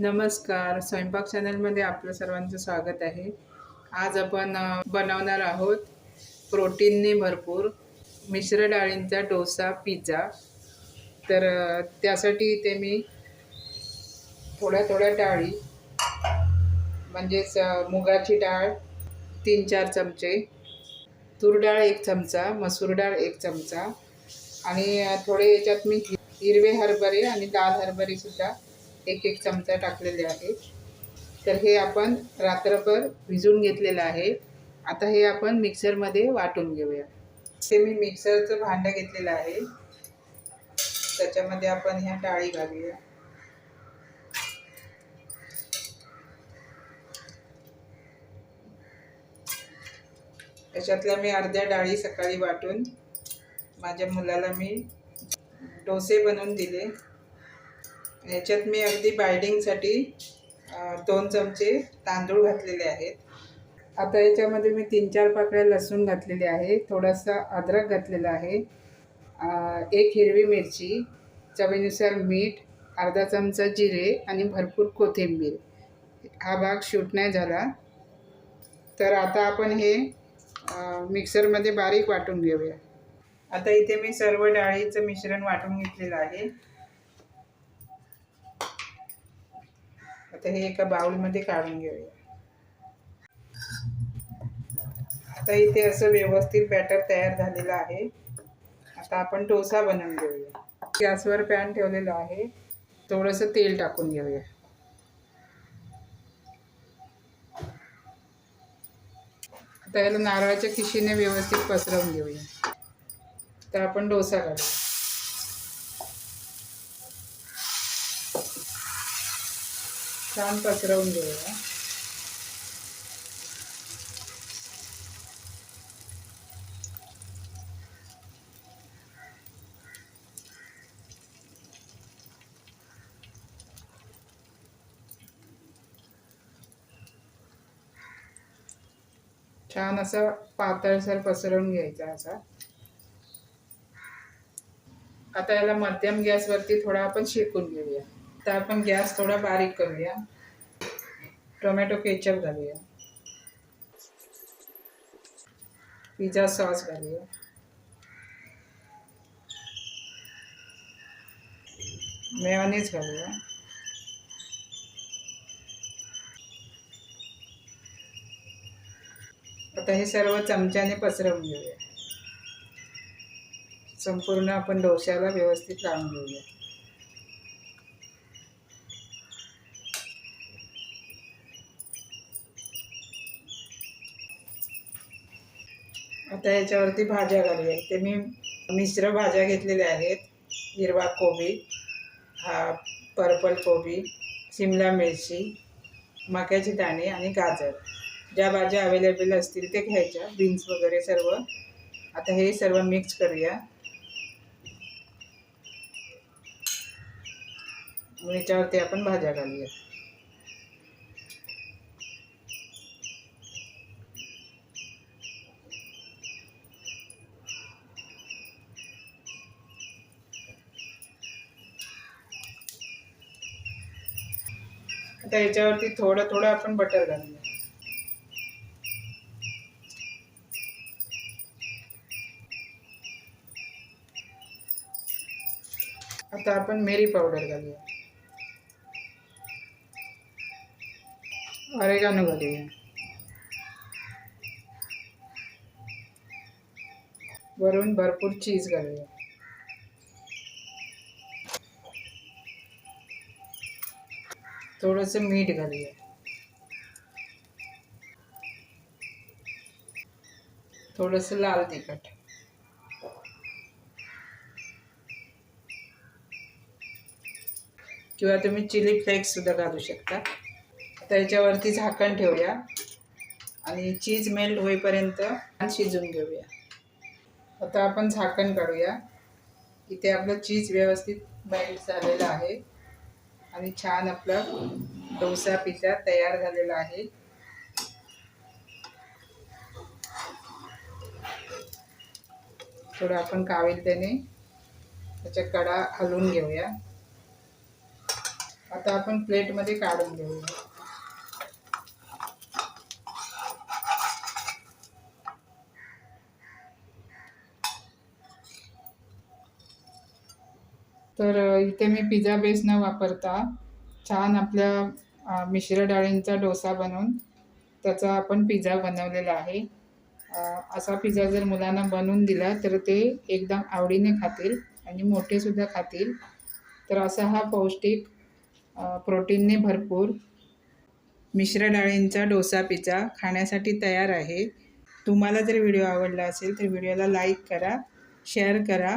नमस्कार. स्वयंपाक चॅनलमध्ये आपलं सर्वांचं स्वागत आहे. आज आपण बनवणार आहोत प्रोटीनने भरपूर मिश्र डाळींचा डोसा पिझ्झा. तर त्यासाठी इथे मी थोड्या थोड्या डाळी म्हणजेच मुगाची डाळ तीन चार चमचे तूर डाळ एक चमचा मसूर डाळ एक चमचा आणि थोडे याच्यात मी हिरवे हरभरे आणि लाल हरभरेसुद्धा एक एक चमचा टाकलेले आहे तर हे आपण रात्रभर भिजून घेतलेलं आहे. आता हे आपण मिक्सरमध्ये वाटून घेऊया. ते मी मिक्सरचं भांडं घेतलेलं आहे. त्याच्यामध्ये आपण ह्या डाळी घालूया. त्याच्यातल्या मी अर्ध्या डाळी सकाळी वाटून माझ्या मुलाला मी डोसे बनवून दिले. याच्यात मी अगदी बायडिंगसाठी दोन चमचे तांदूळ घातलेले आहेत. आता याच्यामध्ये मी तीन चार पाकळ्या लसूण घातलेले आहे थोडासा अद्रक घातलेला आहे एक हिरवी मिरची चवीनुसार मीठ अर्धा चमचा जिरे आणि भरपूर कोथिंबीर. हा भाग शूट नाही झाला. तर आता आपण हे मिक्सरमध्ये बारीक वाटून घेऊया. आता इथे मी सर्व डाळीचं मिश्रण वाटून घेतलेलं आहे. आता हे एका बाउलमध्ये काढून घेऊया. आता इथे असं व्यवस्थित बॅटर तयार झालेलं आहे. आता आपण डोसा बनवून घेऊया. गॅसवर पॅन ठेवलेला आहे. थोडंसं तेल टाकून घेऊया. आता याला नारळाच्या खिशीने व्यवस्थित पसरवून घेऊया. तर आपण डोसा काढूया. छान पसरवून घेऊया. छान असा पातळसर पसरवून घ्यायचा असा. आता याला मध्यम गॅसवरती थोडा आपण शेकून घेऊया. तर आपण गॅस थोडा बारीक करूया. टोमॅटो केचप घालूया. पिझ्झा सॉस घालूया. मेवानीच घालूया. आता हे सर्व चमच्याने पसरवून घेऊया. संपूर्ण आपण डोश्याला व्यवस्थित लावून घेऊया. आता याच्यावरती भाज्या घालूया. ते मी मिश्र भाज्या घेतलेल्या आहेत. हिरवा कोबी हा पर्पल कोबी शिमला मिरची मक्याची दाणे आणि गाजर. ज्या भाज्या अवेलेबल असतील ते घ्यायच्या. बीन्स वगैरे सर्व. आता हे सर्व मिक्स करूया. याच्यावरती आपण भाज्या घालूया. आता याच्यावरती थोडं थोडं आपण बटर घालूया. आता आपण मेरी पावडर घालूया. ऑरेगानो घालूया. वरून भरपूर चीज घालूया. थोडंसं मीठ घालूया. थोडंसं लाल तिखट. किंवा तुम्ही चिली फ्लेक्स सुद्धा घालू शकता. आता याच्यावरती झाकण ठेवूया. आणि चीज मेल्ट होईपर्यंत शिजून घेऊया. आता आपण झाकण काढूया. इथे आपलं चीज व्यवस्थित मेल्ट झालेलं आहे. आणि छान आपला डोसा पिझ्झा तयार झालेला आहे. थोडं आपण काविलतेने त्याच्या कडा हलवून घेऊया. आता आपण प्लेटमध्ये काढून घेऊया. तर इथे मी पिझ्झा बेस न वापरता छान आपल्या मिश्र डाळींचा डोसा बनवून त्याचा आपण पिझ्झा बनवलेला आहे. असा पिझ्झा जर मुलांना बनवून दिला तर ते एकदम आवडीने खातील आणि मोठेसुद्धा खातील. तर असा हा पौष्टिक प्रोटीनने भरपूर मिश्र डाळींचा डोसा पिझ्झा खाण्यासाठी तयार आहे. तुम्हाला जर व्हिडिओ आवडला असेल तर व्हिडिओला लाईक करा शेअर करा